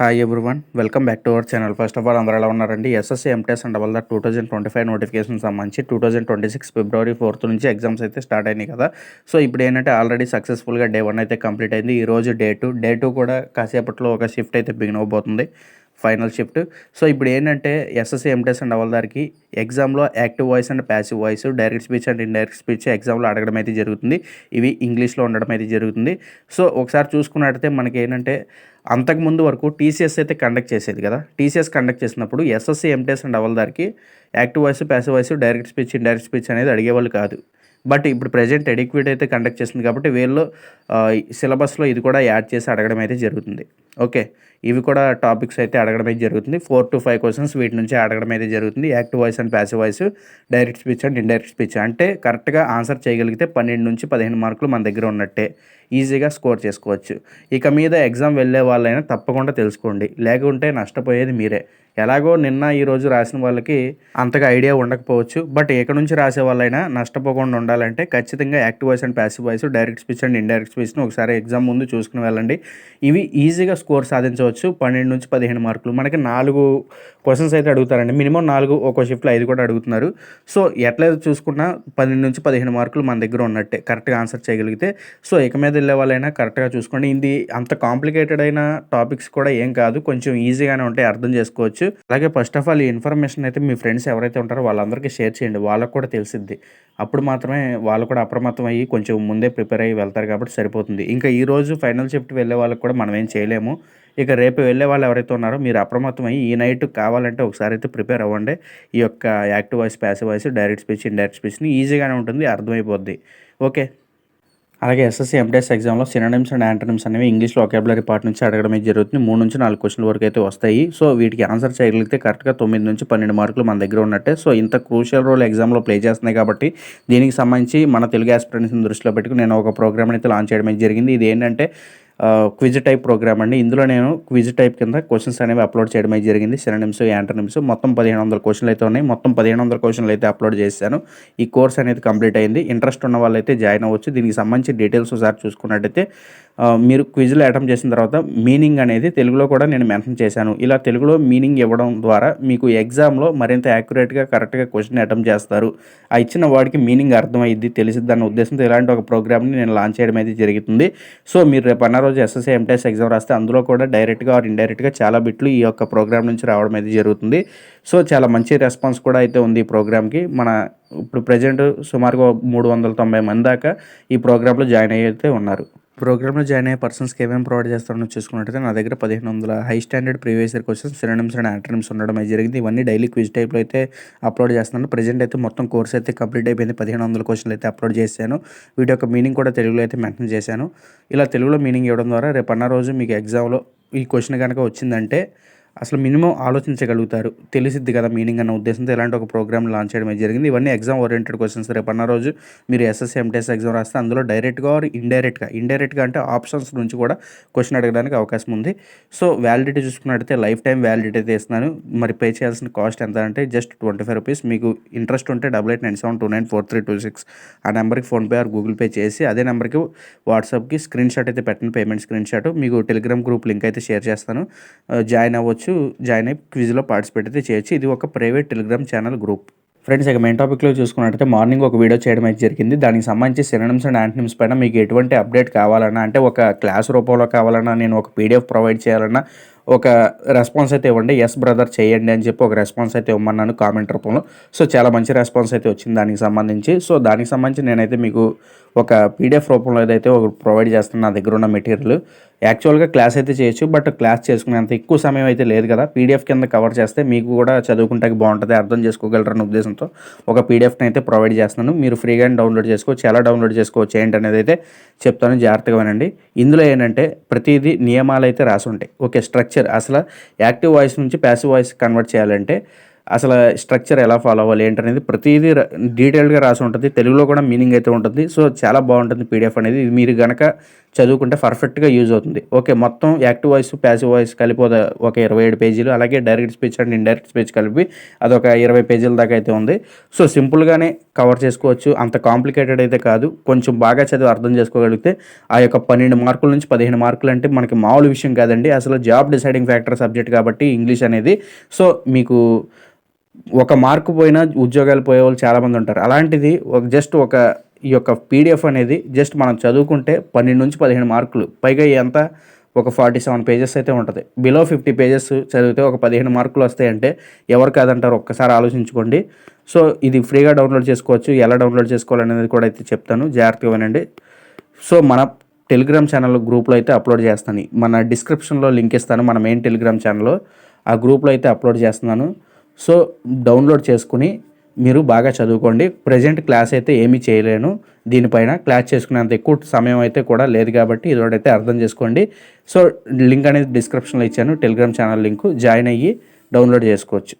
Hi everyone welcome back to our channel first of all అందరూ ఎలా ఉన్నారండి? SSC MTS and వల్ల two thousand twenty five notification సంబంధించి two thousand twenty six February fourth exams exams అయితే start అయినాయి కదా. So ఇప్పుడు ఏంటంటే ఆల్రెడీ సక్సెస్ఫుల్గా డే వన్ అయితే కంప్లీట్ అయింది. ఈ రోజు డే టూ డే టూ కూడా కాసేపట్లో ఒక షిఫ్ట్ అయితే బిగిన్ అవబోతుంది. Final shift. సో ఇప్పుడు ఏంటంటే ఎస్ఎస్సి ఎంటెస్ అండ్ అవల్దారికి ఎగ్జామ్లో active voice and passive voice direct speech and indirect speech ఎగ్జామ్లో అడగడం అయితే జరుగుతుంది. ఇవి ఇంగ్లీష్లో ఉండడం అయితే జరుగుతుంది. సో ఒకసారి చూసుకున్నట్టయితే మనకి ఏంటంటే అంతకుముందు వరకు టీసీఎస్ అయితే కండక్ట్ చేసేది కదా. టీసీఎస్ కండక్ట్ చేసినప్పుడు SSC MTS and అవల్దారికి active voice passive voice direct speech indirect speech అనేది అడిగేవాళ్ళు కాదు. బట్ ఇప్పుడు ప్రజెంట్ ఎడిక్విట్ అయితే కండక్ట్ చేస్తుంది కాబట్టి వీళ్ళు సిలబస్లో ఇది కూడా యాడ్ చేసి అడగడం అయితే జరుగుతుంది. ఓకే ఇవి కూడా టాపిక్స్ అయితే అడగడం అయితే జరుగుతుంది. ఫోర్ టు ఫైవ్ క్వశ్చన్స్ వీటి నుంచి అడగడం అయితే జరుగుతుంది. Active voice and passive voice direct speech and indirect speech. అంటే కరెక్ట్గా ఆన్సర్ చేయగలిగితే పన్నెండు నుంచి పదిహేను మార్కులు మన దగ్గర ఉన్నట్టే. ఈజీగా స్కోర్ చేసుకోవచ్చు. ఇక మీద ఎగ్జామ్ వెళ్ళే వాళ్ళైనా తప్పకుండా తెలుసుకోండి. లేకుంటే నష్టపోయేది మీరే. ఎలాగో నిన్న ఈరోజు రాసిన వాళ్ళకి అంతగా ఐడియా ఉండకపోవచ్చు బట్ ఇక్కడ నుంచి రాసే వాళ్ళైనా నష్టపోకుండా ఉండాలంటే ఖచ్చితంగా active voice and passive voice direct speech and indirect స్పీచ్ను ఒకసారి ఎగ్జామ్ ముందు చూసుకుని వెళ్ళండి. ఇవి ఈజీగా స్కోర్ సాధించవచ్చు పన్నెండు నుంచి పదిహేను మార్కులు. మనకి నాలుగు క్వశ్చన్స్ అయితే అడుగుతారండి. మినిమం నాలుగు ఒక షిఫ్ట్లో ఐదు కూడా అడుగుతున్నారు. సో ఎట్లయితే చూసుకున్నా పన్నెండు నుంచి పదిహేను మార్కులు మన దగ్గర ఉన్నట్టే కరెక్ట్గా ఆన్సర్ చేయగలిగితే. సో ఇక మీద వెళ్ళే వాళ్ళైనా కరెక్ట్గా చూసుకోండి. ఇది అంత కాంప్లికేటెడ్ అయిన టాపిక్స్ కూడా ఏం కాదు కొంచెం ఈజీగానే ఉంటాయి అర్థం చేసుకోవచ్చు. అలాగే ఫస్ట్ ఆఫ్ ఆల్ ఈ ఇన్ఫర్మేషన్ అయితే మీ ఫ్రెండ్స్ ఎవరైతే ఉంటారో వాళ్ళందరికీ షేర్ చేయండి. వాళ్ళకు కూడా తెలిసిద్ది. అప్పుడు మాత్రమే వాళ్ళు కూడా అప్రమత్తం అయ్యి కొంచెం ముందే ప్రిపేర్ అయ్యి వెళ్తారు కాబట్టి సరిపోతుంది. ఇంకా ఈ రోజు ఫైనల్ షిఫ్ట్ వెళ్ళే వాళ్ళకి కూడా మనం ఏం చేయలేము. ఇక రేపు వెళ్ళే వాళ్ళు ఎవరైతే ఉన్నారో మీరు అప్రమత్తం అయ్యి ఈ నైట్ కావాలంటే ఒకసారి అయితే ప్రిపేర్ అవ్వండి. ఈ యొక్క active voice passive voice direct speech indirect స్పీచ్ని ఈజీగానే ఉంటుంది. అర్థమైపోద్ది. ఓకే అలాగే ఎస్ఎస్సీ ఎంటెస్ ఎగ్జామ్లో సినానిమ్స్ అండ్ యాంటనిమ్స్ అనేవి ఇంగ్లీష్లో ఒకేబులరీ పార్ట్ నుంచి అడగడమే జరుగుతుంది. మూడు నుంచి నాలుగు క్వశ్చన్ల వరకు అయితే వస్తాయి. సో వీటికి ఆన్సర్ చేయగలిగితే కరెక్ట్గా తొమ్మిది నుంచి పన్నెండు మార్కులు మన దగ్గర ఉన్నట్టే. సో ఇంత క్రూషియల్ రోల్ ఎగ్జామ్లో ప్లే చేస్తున్నాయి కాబట్టి దీనికి సంబంధించి మన తెలుగు ఆస్పిరెంట్స్ని దృష్టిలో పెట్టుకుని నేను ఒక ప్రోగ్రామ్ అయితే లాంచ్ చేయడం జరిగింది. ఇది ఏంటంటే క్విజ్ టైప్ ప్రోగ్రామ్ అండి. ఇందులో నేను క్విజ్ టైప్ కింద క్వశ్చన్స్ అనేవి అప్లోడ్ చేయడం అయితే జరిగింది. సినిమ్స్ యాంటర్నిమ్స్ మొత్తం పదిహేను వందల క్వశ్చన్లు అయితే ఉన్నాయి. మొత్తం పదిహేను వందల క్వశ్చన్లు అయితే అప్లోడ్ చేశాను. ఈ కోర్స్ అనేది కంప్లీట్ అయింది. ఇంట్రెస్ట్ ఉన్న వాళ్ళైతే జాయిన్ అవ్వచ్చు. దీనికి సంబంధించి డీటెయిల్స్ ఒకసారి చూసుకున్నట్టయితే మీరు క్విజ్లో అటెంప్ట్ చేసిన తర్వాత మీనింగ్ అనేది తెలుగులో కూడా నేను మెన్షన్ చేశాను. ఇలా తెలుగులో మీనింగ్ ఇవ్వడం ద్వారా మీకు ఎగ్జామ్లో మరింత యాక్యురేట్గా కరెక్ట్గా క్వశ్చన్ అటెంప్ట్ చేస్తారు. ఆ ఇచ్చిన వాడికి మీనింగ్ అర్థమైద్ది తెలిసిద్దన్న ఉద్దేశంతో ఇలాంటి ఒక ప్రోగ్రామ్ని నేను లాంచ్ చేయడం అయితే జరుగుతుంది. సో మీరు రేపు అన్నారు రోజు ఎస్ఎస్ఏ ఎంటెస్ ఎగ్జామ్ రాస్తే అందులో కూడా డైరెక్ట్గా ఆర్ ఇండైరెక్ట్గా చాలా బిట్లు ఈ యొక్క ప్రోగ్రామ్ నుంచి రావడం అయితే జరుగుతుంది. సో చాలా మంచి రెస్పాన్స్ కూడా అయితే ఉంది ఈ ప్రోగ్రామ్కి మన ఇప్పుడు ప్రజెంట్ సుమారుగా మూడు వందల తొంభై మంది దాకా ఈ ప్రోగ్రాంలో జాయిన్ అయితే ఉన్నారు. ప్రోగ్రామ్లో జాయిన్ అయ్యే పర్సన్స్కి ఏమేమి ప్రొవైడ్ చేస్తారని చూసుకున్నట్టయితే నా దగ్గర పదిహేను వందల high standard previous year questions synonyms and antonyms ఉండడం అయితే జరిగింది. ఇవన్నీ డైలీ క్విజ్ టైప్లో అయితే అప్లోడ్ చేస్తున్నాను. ప్రజెంట్ అయితే మొత్తం కోర్స్ అయితే కంప్లీట్ అయిపోయింది. పదిహేను వందల క్వశ్చన్లు అయితే అప్లోడ్ చేశాను. వీటి యొక్క మీనింగ్ కూడా తెలుగులో అయితే మెన్షన్ చేశాను. ఇలా తెలుగులో మీనింగ్ ఇవ్వడం ద్వారా రేపు అన్న రోజు మీకు ఎగ్జామ్లో ఈ క్వశ్చన్ కనుక వచ్చిందంటే అసలు మినిమం ఆలోచించగలుగుతారు. తెలిసిద్ది కదా మీనింగ్ అన్న ఉద్దేశంతో ఇలాంటి ఒక ప్రోగ్రామ్ లాంచ్ చేయడం జరిగింది. ఇవన్నీ ఎగ్జామ్ ఓరియంటెడ్ క్వశ్చన్స్ రేపు అన్న రోజు మీరు ఎస్ఎస్సీ ఎంటెస్ ఎగ్జామ్ రాస్తే అందులో డైరెక్ట్గా ఆర్ ఇండైరెక్ట్గా ఇండైరెక్ట్గా అంటే ఆప్షన్స్ నుంచి కూడా క్వశ్చన్ అడగడానికి అవకాశం ఉంది. సో వ్యాలిడిటీ చూసుకున్నట్టయితే లైఫ్ టైం వ్యాలిడిటీ అయితే ఇస్తున్నాను. మరి పే చేయాల్సిన కాస్ట్ ఎంత అంటే జస్ట్ ట్వంటీ ఫైవ్ రూపీస్ మీకు ఇంట్రెస్ట్ ఉంటే double eight nine seven two nine four three two six ఆ నెంబర్కి ఫోన్పే ఆర్ గూగుల్ పే చేసి అదే నెంబర్కి వాట్సాప్కి స్క్రీన్ షాట్ అయితే పెట్టిన పేమెంట్ స్క్రీన్ షాట్ మీకు టెలిగ్రామ్ గ్రూప్ లింక్ అయితే షేర్ చేస్తాను. Uh, జాయిన్ అవ్వచ్చు. జాయిన్ అయ్యి క్విజ్లో పార్టిసిపేట్ అయితే చేయొచ్చు. ఇది ఒక private Telegram channel group. Friends ఇక మెయిన్ టాపిక్లో చూసుకున్నట్టయితే మార్నింగ్ ఒక వీడియో చేయడం అయితే జరిగింది. దానికి సంబంధించి సినిమ్స్ అండ్ యాంటనిమ్స్ పైన మీకు ఎటువంటి అప్డేట్ కావాలన్నా అంటే ఒక క్లాస్ రూపంలో కావాలన్నా నేను ఒక పీడిఎఫ్ ప్రొవైడ్ చేయాలన్నా ఒక రెస్పాన్స్ అయితే ఇవ్వండి. ఎస్ బ్రదర్ చేయండి అని చెప్పి ఒక రెస్పాన్స్ అయితే ఇవ్వమన్నాను కామెంట్ రూపంలో. సో చాలా మంచి రెస్పాన్స్ అయితే వచ్చింది దానికి సంబంధించి. సో దానికి సంబంధించి నేనైతే మీకు ఒక పీడిఎఫ్ రూపంలో ఏదైతే ఒక ప్రొవైడ్ చేస్తాను నా దగ్గర ఉన్న మెటీరియల్ యాక్చువల్గా క్లాస్ అయితే చేయొచ్చు బట్ క్లాస్ చేసుకునేంత ఎక్కువ సమయం అయితే లేదు కదా. పీడిఎఫ్ కింద కవర్ చేస్తే మీకు కూడా చదువుకుంటానికి బాగుంటుంది అర్థం చేసుకోగలరన్న ఉద్దేశంతో ఒక పీడిఎఫ్ని అయితే ప్రొవైడ్ చేస్తున్నాను. మీరు ఫ్రీగా డౌన్లోడ్ చేసుకోవచ్చు. ఎలా డౌన్లోడ్ చేసుకోవచ్చు ఏంటి అనేది అయితే చెప్తాను. జాగ్రత్తగా వినండి ఇందులో ఏంటంటే ప్రతిదీ నియమాలు అయితే రాసి ఉంటాయి ఓకే స్ట్రక్చర్. అసలు యాక్టివ్ వాయిస్ నుంచి ప్యాసివ్ వాయిస్ కన్వర్ట్ చేయాలంటే అసలు స్ట్రక్చర్ ఎలా ఫాలో అవ్వాలి ఏంటనేది ప్రతిదీ డీటెయిల్డ్గా రాసి ఉంటుంది. తెలుగులో కూడా మీనింగ్ అయితే ఉంటుంది. సో చాలా బాగుంటుంది పీడిఎఫ్ అనేది. ఇది మీరు కనుక చదువుకుంటే పర్ఫెక్ట్గా యూజ్ అవుతుంది. ఓకే మొత్తం యాక్టివ్ వాయిస్ ప్యాసివ్ వాయిస్ కలిపి ఒక- ఒక ఇరవై ఏడు పేజీలు అలాగే direct speech and indirect speech కలిపి అదొక ఇరవై పేజీల దాకా అయితే ఉంది. సో సింపుల్గానే కవర్ చేసుకోవచ్చు. అంత కాంప్లికేటెడ్ అయితే కాదు. కొంచెం బాగా చదివి అర్థం చేసుకోగలిగితే ఆ యొక్క పన్నెండు మార్కుల నుంచి పదిహేను మార్కులు అంటే మనకి మామూలు విషయం కాదండి. అసలు జాబ్ డిసైడింగ్ ఫ్యాక్టర్ సబ్జెక్ట్ కాబట్టి ఇంగ్లీష్ అనేది. సో మీకు ఒక మార్కు పోయినా ఉద్యోగాలు పోయే వాళ్ళు చాలామంది ఉంటారు. అలాంటిది ఒక జస్ట్ ఒక ఈ యొక్క పీడిఎఫ్ అనేది జస్ట్ మనం చదువుకుంటే పన్నెండు నుంచి పదిహేను మార్కులు. పైగా ఎంత ఒక ఫార్టీ సెవెన్ పేజెస్ అయితే ఉంటుంది. బిలో ఫిఫ్టీ పేజెస్ చదివితే ఒక పదిహేను మార్కులు వస్తాయంటే ఎవరు కాదంటారు ఒక్కసారి ఆలోచించుకోండి. సో ఇది ఫ్రీగా డౌన్లోడ్ చేసుకోవచ్చు. ఎలా డౌన్లోడ్ చేసుకోవాలనేది కూడా అయితే చెప్తాను. జాగ్రత్తగా వినండి. సో మన టెలిగ్రామ్ ఛానల్ గ్రూప్లో అయితే అప్లోడ్ చేస్తాను. మన డిస్క్రిప్షన్లో లింక్ ఇస్తాను. మన మెయిన్ టెలిగ్రామ్ ఛానల్లో ఆ గ్రూప్లో అయితే అప్లోడ్ చేస్తున్నాను. సో డౌన్లోడ్ చేసుకుని మీరు బాగా చదువుకోండి. ప్రజెంట్ క్లాస్ అయితే ఏమీ చేయలేను. దీనిపైన క్లాస్ చేసుకునేంత ఎక్కువ సమయం అయితే కూడా లేదు కాబట్టి ఇదొకటైతే అర్థం చేసుకోండి. సో లింక్ అనేది డిస్క్రిప్షన్లో ఇచ్చాను. టెలిగ్రామ్ ఛానల్ లింకు జాయిన్ అయ్యి డౌన్లోడ్ చేసుకోవచ్చు.